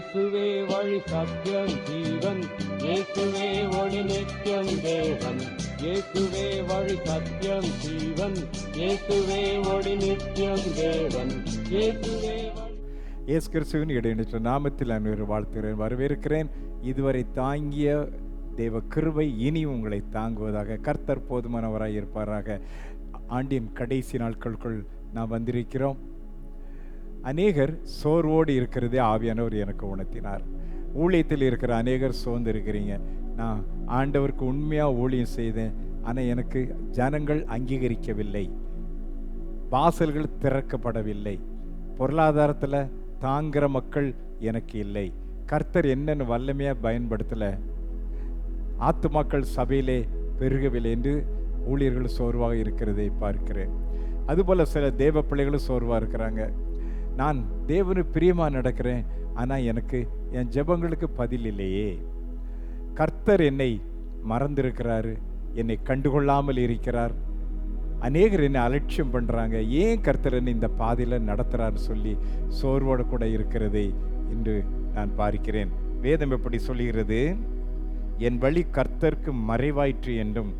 இயேசுவே வழி சத்தியம் ஜீவன். இயேசுவே ஒளி நித்தியம் தேவன். இயேசுவே வழி சத்தியம் ஜீவன். இயேசுவே ஒளி நித்தியம் தேவன். இயேசுவே இயேசு கிறிஸ்துவின் இடைநிற்ற நாமத்தில் அனைவரும் வாழ்த்துகிறேன் வரவேற்கிறேன். இதுவரை தாங்கிய தேவ கிருவை இனி உங்களை தாங்குவதாக கர்த்தர் போதுமானவராக இருப்பாராக. ஆண்டின் கடைசி நாட்களுக்குள் நாம் வந்திருக்கிறோம். அநேகர் சோர்வோடு இருக்கிறதே ஆவியானவர் எனக்கு உணர்த்தினார். ஊழியத்தில் இருக்கிற அநேகர் சோர்ந்து இருக்கிறீங்க நான் ஆண்டவருக்கு உண்மையாக ஊழியம் செய்தேன். ஆனால் எனக்கு ஜனங்கள் அங்கீகரிக்கவில்லை. வாசல்கள் திறக்கப்படவில்லை. பொருளாதாரத்தில் தாங்கிற மக்கள் எனக்கு இல்லை. கர்த்தர் என்னென்னு வல்லமையாக பயன்படுத்தலை. ஆத்துமாக்கள் சபையிலே பெருகவில்லை என்று ஊழியர்கள் சோர்வாக இருக்கிறதை பார்க்கிறேன். அதுபோல் சில தேவ பிள்ளைகளும் சோர்வாக இருக்கிறாங்க. நான் தேவனு பிரியமாக நடக்கிறேன் ஆனால் எனக்கு என் ஜெபங்களுக்கு பதில் இல்லையே. கர்த்தர் என்னை மறந்திருக்கிறாரு என்னை கண்டுகொள்ளாமல் இருக்கிறார். அநேகர் என்னை அலட்சியம் பண்ணுறாங்க ஏன் கர்த்தர் என்னை இந்த பாதையில் நடத்துகிறான்னு சொல்லி சோர்வோடு கூட இருக்கிறதே என்று நான் பார்க்கிறேன். வேதம் எப்படி சொல்லுகிறது? என் வழி கர்த்தருக்கு மறைவாயிற்று என்றும்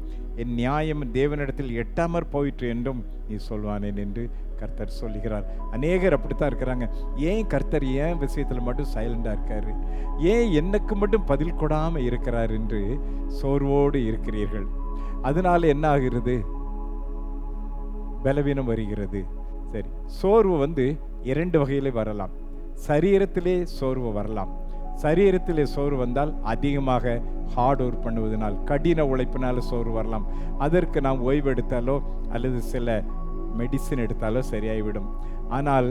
என் நியாயம் தேவனிடத்தில் எட்டாமற் போயிற்று என்றும் நீ சொல்வானேன் என்று கர்த்தர் சொல்லுகிறார். அநேகர் அப்படித்தான் இருக்கிறாங்க. ஏன் கர்த்தர் ஏன் விஷயத்தில் மட்டும் சைலண்டாக இருக்காரு? ஏன் எனக்கு மட்டும் பதில் கொடாமல் இருக்கிறார் என்று சோர்வோடு இருக்கிறீர்கள். அதனால என்ன ஆகிறது? பலவீனம் வருகிறது. சரி சோர்வு வந்து இரண்டு வகையிலே வரலாம். சரீரத்திலே சோர்வு வரலாம். சரீரத்திலே சோர்வு வந்தால் அதிகமாக ஹார்ட் ஒர்க் பண்ணுவதனால் கடின உழைப்பினால் சோர்வு வரலாம். அதற்கு நாம் ஓய்வெடுத்தாலோ அல்லது சில மெடிசின் எடுத்தாலும் சரியாகிவிடும் ஆனால்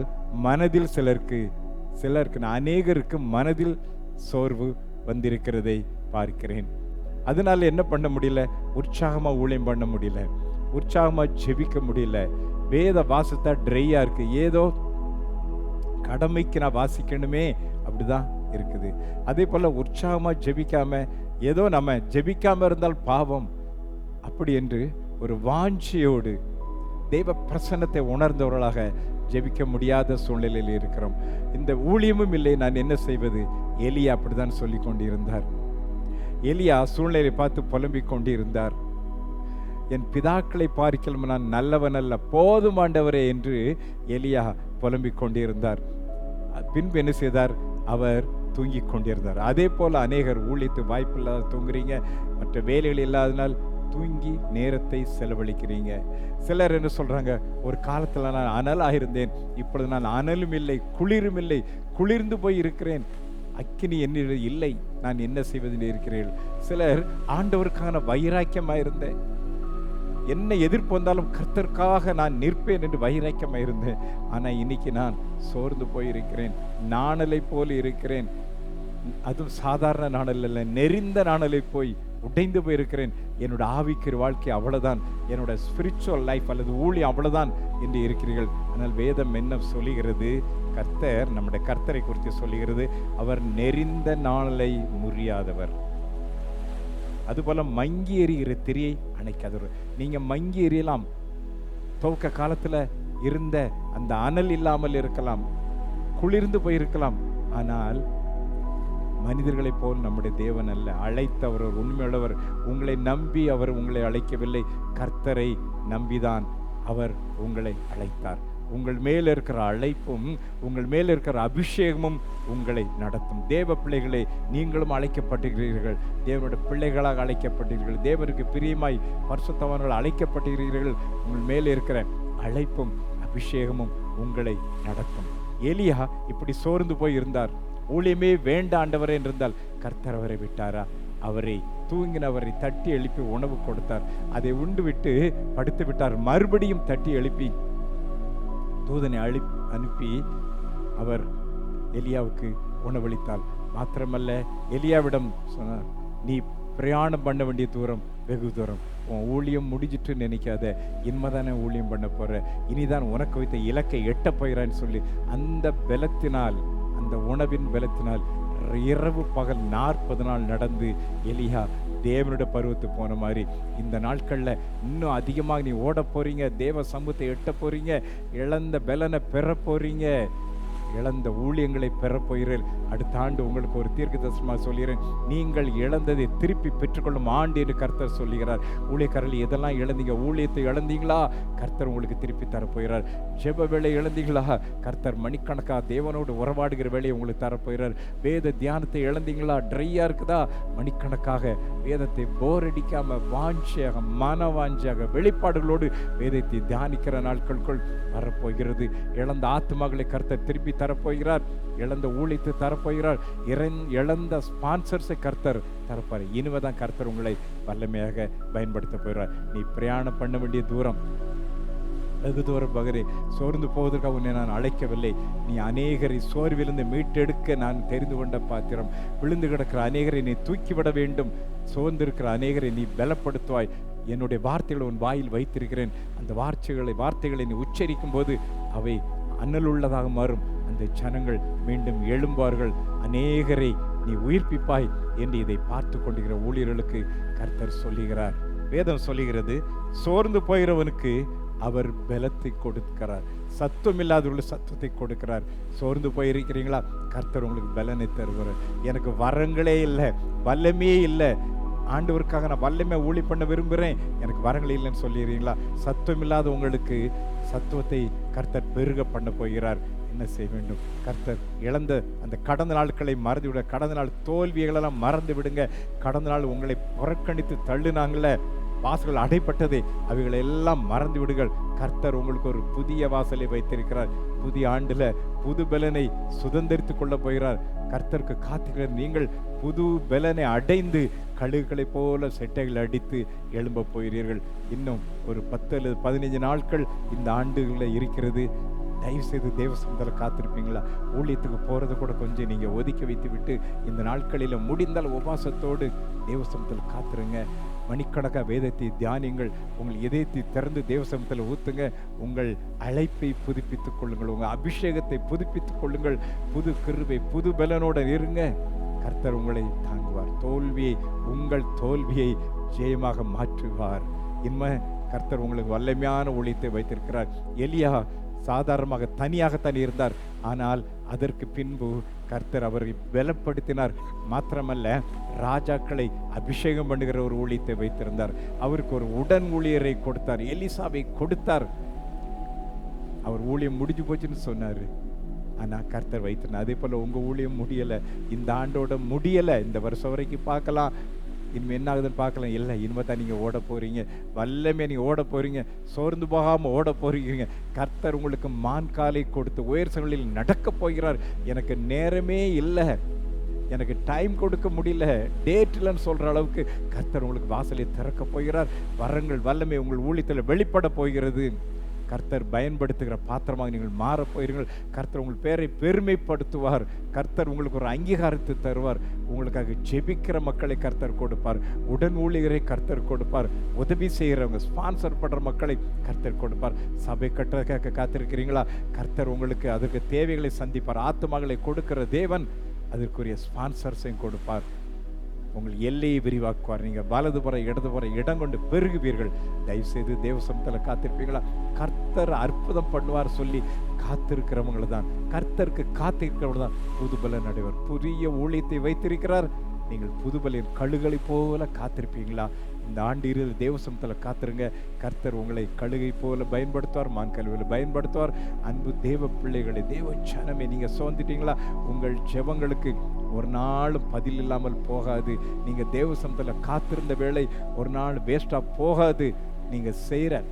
மனதில் சிலருக்கு சிலருக்கு நான் அநேகருக்கு மனதில் சோர்வு வந்திருக்கிறதை பார்க்கிறேன். அதனால் என்ன பண்ண முடியல? உற்சாகமாக ஊழியம் பண்ண முடியல. உற்சாகமாக ஜெபிக்க முடியல. வேத வாசத்தா ட்ரையாக இருக்கு. ஏதோ கடமைக்கு நான் வாசிக்கணுமே அப்படிதான் இருக்குது. அதே போல் உற்சாகமாக ஜெபிக்காம ஏதோ நம்ம ஜெபிக்காமல் இருந்தால் பாவம். அப்படி என்று ஒரு வாஞ்சியோடு தெய்வ பிரசன்னத்தை உணர்ந்தவர்களாக ஜெபிக்க முடியாத சூழ்நிலையில் இருக்கிறோம். இந்த ஊழியமும் இல்லை நான் என்ன செய்வது? எலியா அப்படிதான் சொல்லி கொண்டிருந்தார். எலியா சூழ்நிலை பார்த்து புலம்பிக் கொண்டிருந்தார். என் பிதாக்களை பார்க்கலாம் நான் நல்லவன் அல்ல போதும் ஆண்டவரே என்று எலியா புலம்பிக் கொண்டிருந்தார். பின்பு என்ன செய்தார்? அவர் தூங்கிக் கொண்டிருந்தார். அதே போல் அநேகர் ஊழியத்து வாய்ப்பில்லாத தூங்குறீங்க மற்ற வேலைகள் இல்லாதனால் தூங்கி நேரத்தை செலவழிக்கிறீங்க. சிலர் என்ன சொல்கிறாங்க ஒரு காலத்தில் நான் அனலாக இருந்தேன் இப்பொழுது நான் அனலும் இல்லை குளிரும் இல்லை. குளிர்ந்து போய் இருக்கிறேன். அக்கினி என்னிடம் இல்லை. நான் என்ன செய்வதில் இருக்கிறீர்கள்? சிலர் ஆண்டவருக்கான வைராக்கியமாக இருந்தேன் என்ன எதிர்ப்பு வந்தாலும் கர்த்தருக்காக நான் நிற்பேன் என்று வைராக்கியமாக இருந்தேன் ஆனால் இன்னைக்கு நான் சோர்ந்து போயிருக்கிறேன். நாணலை போல் இருக்கிறேன். அதுவும் சாதாரண நாணல் இல்லை நெறிந்த நாணலை போய் உடைந்து போயிருக்கிறேன். என்னோட ஆவிக்கிற வாழ்க்கை அவ்வளோதான் என்னோட ஸ்பிரிச்சுவல் லைஃப் அல்லது ஊழி அவ்வளோதான் என்று இருக்கிறீர்கள். ஆனால் வேதம் என்ன சொல்லுகிறது? கர்த்தர் நம்முடைய கர்த்தரை குறித்து சொல்லுகிறது. அவர் நெறிந்த நாளை முறியாதவர். அதுபோல மங்கி எறிகிற திரியை அணைக்காதவர். நீங்கள் மங்கி எறியலாம் துவக்க காலத்தில் இருந்த அந்த அனல் இல்லாமல் இருக்கலாம். குளிர்ந்து போயிருக்கலாம். ஆனால் மனிதர்களைப் போல் நம்முடைய தேவன் அல்ல. அழைத்தவர் உண்மையுள்ளவர். உங்களை நம்பி அவர் உங்களை அழைக்கவில்லை. கர்த்தரை நம்பிதான் அவர் உங்களை அழைத்தார். உங்கள் மேல் இருக்கிற அழைப்பும் உங்கள் மேல் இருக்கிற அபிஷேகமும் உங்களை நடத்தும். தேவ பிள்ளைகளை நீங்களும் அழைக்கப்பட்டிருக்கிறீர்கள். தேவனுடைய பிள்ளைகளாக அழைக்கப்பட்டீர்கள் தேவனுக்கு பிரியமாய் பரிசுத்தவர்கள் அழைக்கப்பட்டிருக்கிறீர்கள். உங்கள் மேலே இருக்கிற அழைப்பும் அபிஷேகமும் உங்களை நடத்தும். எலியா இப்படி சோர்ந்து போய் இருந்தார். ஊழியமே வேண்டாண்டவரே என்றிருந்தால் கர்த்தர் அவரை விட்டாரா? அவரை தூங்கினவரை தட்டி எழுப்பி உணவு கொடுத்தார். அதை உண்டு விட்டு படுத்து விட்டார். மறுபடியும் தட்டி எழுப்பி தூதனை அழி அனுப்பி அவர் எலியாவுக்கு உணவளித்தாள் மாத்திரமல்ல எலியாவிடம் சொன்னார் நீ பிரயாணம் பண்ண வேண்டிய தூரம் வெகு தூரம். உன் ஊழியம் முடிஞ்சிட்டு நினைக்காத. இன்மதானே ஊழியம் பண்ண போகிற இனிதான் உனக்கு வைத்த இலக்கை எட்ட போயிறான்னு சொல்லி அந்த பலத்தினால் அந்த உணவின் பலத்தினால் இரவு பகல் நாற்பது நாள் நடந்து எலியா தேவனுடைய பருவத்து போன மாதிரி இந்த நாட்களில் இன்னும் அதிகமாக நீ ஓட போறீங்க தேவ சமூகத்தை எட்ட போறீங்க இழந்த பலனை பெற போறீங்க. இழந்த ஊழியங்களை பெறப் அடுத்த ஆண்டு உங்களுக்கு ஒரு தீர்க்க தரிசனமாக சொல்கிறேன். நீங்கள் இழந்ததை திருப்பி பெற்றுக்கொள்ளும் ஆண்டு என்று கர்த்தர் சொல்லுகிறார் ஊழியக்காரர்கள் எதெல்லாம் இழந்தீங்க? ஊழியத்தை இழந்தீங்களா? கர்த்தர் உங்களுக்கு திருப்பி தரப்போகிறார் ஜெப வேலை இழந்தீங்களா? கர்த்தர் மணிக்கணக்காக தேவனோடு உறவாடுகிற வேலையை உங்களுக்கு தரப்போகிறார் வேத தியானத்தை இழந்தீங்களா? ட்ரையாக இருக்குதா? மணிக்கணக்காக வேதத்தை போர் அடிக்காமல் வாஞ்சியாக மன வாஞ்சியாக வெளிப்பாடுகளோடு வேதத்தை தியானிக்கிற நாட்களுக்குள் வரப்போகிறது இழந்த ஆத்மாக்களை கர்த்தர் திருப்பி தரப்போகிறார். இழந்த ஊழித்து தரப்போகிறார். இறந் இழந்த ஸ்பான்சர்ஸை கர்த்தர் தரப்பார். இனிமேதான் கர்த்தர் உங்களை வல்லமையாக பயன்படுத்த போகிறார். நீ பிரயாணம் பண்ண வேண்டிய தூரம். வெகு தூரம் பகரே சோர்ந்து போவதற்காக உன்னை நான் அழைக்கவில்லை. நீ அநேகரை சோர்விலிருந்து மீட்டெடுக்க நான் தெரிந்து கொண்ட பாத்திரம். விழுந்து கிடக்கிற அநேகரை நீ தூக்கிவிட வேண்டும். சோர்ந்திருக்கிற அநேகரை நீ பலப்படுத்துவாய். என்னுடைய வார்த்தைகளை உன் வாயில் வைத்திருக்கிறேன். அந்த வார்த்தைகளை வார்த்தைகளை நீ உச்சரிக்கும் போது அவை அன்னலுள்ளதாக மாறும். அந்த ஜனங்கள் மீண்டும் எழும்பார்கள் அநேகரை நீ உயிர்ப்பிப்பாய் என்று இதை பார்த்து கொண்டிருக்கிற ஊழியர்களுக்கு கர்த்தர் சொல்லுகிறார். வேதம் சொல்லுகிறது சோர்ந்து போகிறவனுக்கு அவர் பலத்தை கொடுக்கிறார். சத்துவம் இல்லாதவர்களுக்கு சத்துவத்தை கொடுக்கிறார். சோர்ந்து போயிருக்கிறீங்களா? கர்த்தர் உங்களுக்கு பலனை தருவார். எனக்கு வரங்களே இல்லை வல்லமே இல்லை. ஆண்டவருக்காக நான் வல்லமே ஊழி பண்ண விரும்புகிறேன். எனக்கு வரங்கள் இல்லைன்னு சொல்லிடுறீங்களா சத்துவம் இல்லாத உங்களுக்கு சத்துவத்தை கர்த்தர் பெருக பண்ண போகிறார். என்ன செய்ய வேண்டும்? கர்த்தர் இழந்த அந்த கடந்த நாட்களை மறந்து விட கடந்த நாள் தோல்விகளெல்லாம் மறந்து விடுங்க. கடந்த நாள் உங்களை புறக்கணித்து தள்ளுனாங்களே வாசல்கள் அடைப்பட்டதே அவைகளை எல்லாம் மறந்து விடுங்கள். கர்த்தர் உங்களுக்கு ஒரு புதிய வாசலை வைத்திருக்கிறார். புதிய ஆண்டில் புது பலனை சுதந்திரித்து கொள்ள போகிறார். கர்த்தருக்கு காத்துக்கிற நீங்கள் புது பலனை அடைந்து கழுகுகளைப் போல செட்டைகள் அடித்து எழும்ப போகிறீர்கள். இன்னும் ஒரு பத்து அல்லது பதினைஞ்சு நாட்கள் இந்த ஆண்டுகளில் இருக்கிறது. தயவு செய்து தேவசந்தத்தில் காத்திருப்பீங்களா? ஊழியத்துக்கு போகிறத கூட கொஞ்சம் நீங்கள் ஒதுக்கி வைத்து விட்டு இந்த நாட்களில் முடிந்தால் உபாசத்தோடு தேவசமத்தில் காத்துருங்க. மணிக்கணக்காக வேதத்தை தியானியங்கள். உங்கள் இதயத்தை திறந்து தேவசமத்தில் ஊற்றுங்க உங்கள் அழைப்பை புதுப்பித்துக் கொள்ளுங்கள். உங்கள் அபிஷேகத்தை புதுப்பித்துக் கொள்ளுங்கள். புது கிருவை புது பலனோட இருங்க கர்த்தர் உங்களை தாங்குவார். தோல்வியை உங்கள் தோல்வியை ஜெயமாக மாற்றுவார். இன்ம கர்த்தர் உங்களுக்கு வல்லமையான ஊழியத்தை வைத்திருக்கிறார். எலியா சாதாரணமாக தனியாகத்தான் இருந்தார். ஆனால் அதற்கு பின்பு கர்த்தர் அவரை பலப்படுத்தினார். மாத்திரமல்ல ராஜாக்களை அபிஷேகம் பண்ணுகிற ஒரு ஊழியத்தை வைத்திருந்தார். அவருக்கு ஒரு உடன் ஊழியரை கொடுத்தார். எலிசாவை கொடுத்தார். அவர் ஊழியம் முடிஞ்சு போச்சுன்னு சொன்னார். ஆனால் கர்த்தர் வைத்திருந்தார். அதே போல் உங்கள் ஊழியம் முடியலை. இந்த ஆண்டோட முடியலை. இந்த வருஷம் வரைக்கும் பார்க்கலாம். இனிமேல் என்ன ஆகுதுன்னு பார்க்கலாம் இல்லை இனிமே தான் நீங்கள் ஓட போகிறீங்க வல்லமே நீங்கள் ஓட போகிறீங்க சோர்ந்து போகாமல் ஓட போகிறீங்க கர்த்தர் உங்களுக்கு மான் காலை கொடுத்து உயர்சங்களில் நடக்க போகிறார். எனக்கு நேரமே இல்லை. எனக்கு டைம் கொடுக்க முடியல. டேட் இல்லைன்னு சொல்கிற அளவுக்கு கர்த்தர் உங்களுக்கு வாசலை திறக்க போகிறார். வரங்கள் வல்லமை உங்கள் ஊழியத்தில் வெளிப்பட போகிறது. கர்த்தர் பயன்படுத்துகிற பாத்திரமாக நீங்கள் மாறப் போகிறீர்கள். கர்த்தர் உங்கள் பேரை பெருமைப்படுத்துவார். கர்த்தர் உங்களுக்கு ஒரு அங்கீகாரத்தை தருவார். உங்களுக்காக ஜெபிக்கிற மக்களை கர்த்தர் கொடுப்பார். உடன் ஊழியரை கர்த்தர் கொடுப்பார். உதவி செய்கிறவங்க ஸ்பான்சர் பண்ணுற மக்களை கர்த்தர் கொடுப்பார். சபை கட்டுறதுக்காக காத்திருக்கிறீங்களா? கர்த்தர் உங்களுக்கு அதற்கு தேவைகளை சந்திப்பார். ஆத்மாக்களை கொடுக்கிற தேவன் அதற்குரிய ஸ்பான்சர்ஸையும் கொடுப்பார். உங்கள் எல்லையை விரிவாக்குவார். நீங்கள் வலதுபுற இடதுபுற இடம் கொண்டு பெருகுவீர்கள். தயவுசெய்து தேவசமத்தில் காத்திருப்பீங்களா கர்த்தர் அற்புதம் பண்ணுவார் சொல்லி காத்திருக்கிறவங்களை தான் கர்த்தருக்கு காத்திருக்கிறவங்க தான் புதுபல நடுவர் புதிய ஊழியத்தை வைத்திருக்கிறார். நீங்கள் புதுபலின் கழுகளை போல காத்திருப்பீங்களா? இந்த ஆண்டு இரு தேவசமத்தில் காத்திருங்க. கர்த்தர் உங்களை கழுகை போல பயன்படுத்துவார் மான் கல்வியில் பயன்படுத்துவார். அன்பு தேவ பிள்ளைகளை தேவ சனமே நீங்கள் சோர்ந்துட்டீங்களா? உங்கள் ஜெபங்களுக்கு ஒரு நாளும் பதில் இல்லாமல் போகாது. நீங்கள் தேவசமத்தில் காத்திருந்த வேளை ஒரு நாள் வேஸ்ட்டாக போகாது. நீங்கள் செய்கிற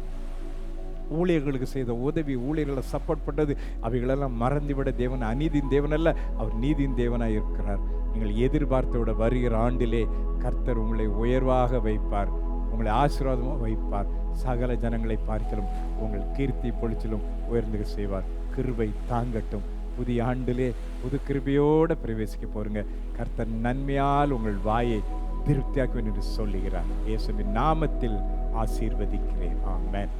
ஊழியர்களுக்கு செய்த உதவி ஊழியர்களை சப்போர்ட் பண்ணது அவைகளெல்லாம் மறந்துவிட தேவன் அநீதியின் தேவன் அல்ல அவர் நீதியின் தேவனாக இருக்கிறார். நீங்கள் எதிர்பார்த்தோட வருகிற ஆண்டிலே கர்த்தர் உங்களை உயர்வாக வைப்பார். உங்களை ஆசீர்வாதமாக வைப்பார். சகல ஜனங்களை பார்க்கலும் உங்கள் கீர்த்தி பொழிச்சிலும் உயர்ந்து செய்வார். கிருவை தாங்கட்டும். புதிய ஆண்டிலே புது கிருபியோடு பிரவேசிக்க போறீங்க கர்த்தர் நன்மையால் உங்கள் வாயை திருப்தியாக்குவேன் என்று சொல்லுகிறார். இயேசுவின் நாமத்தில் ஆசீர்வதிக்கிறேன். ஆமேன்.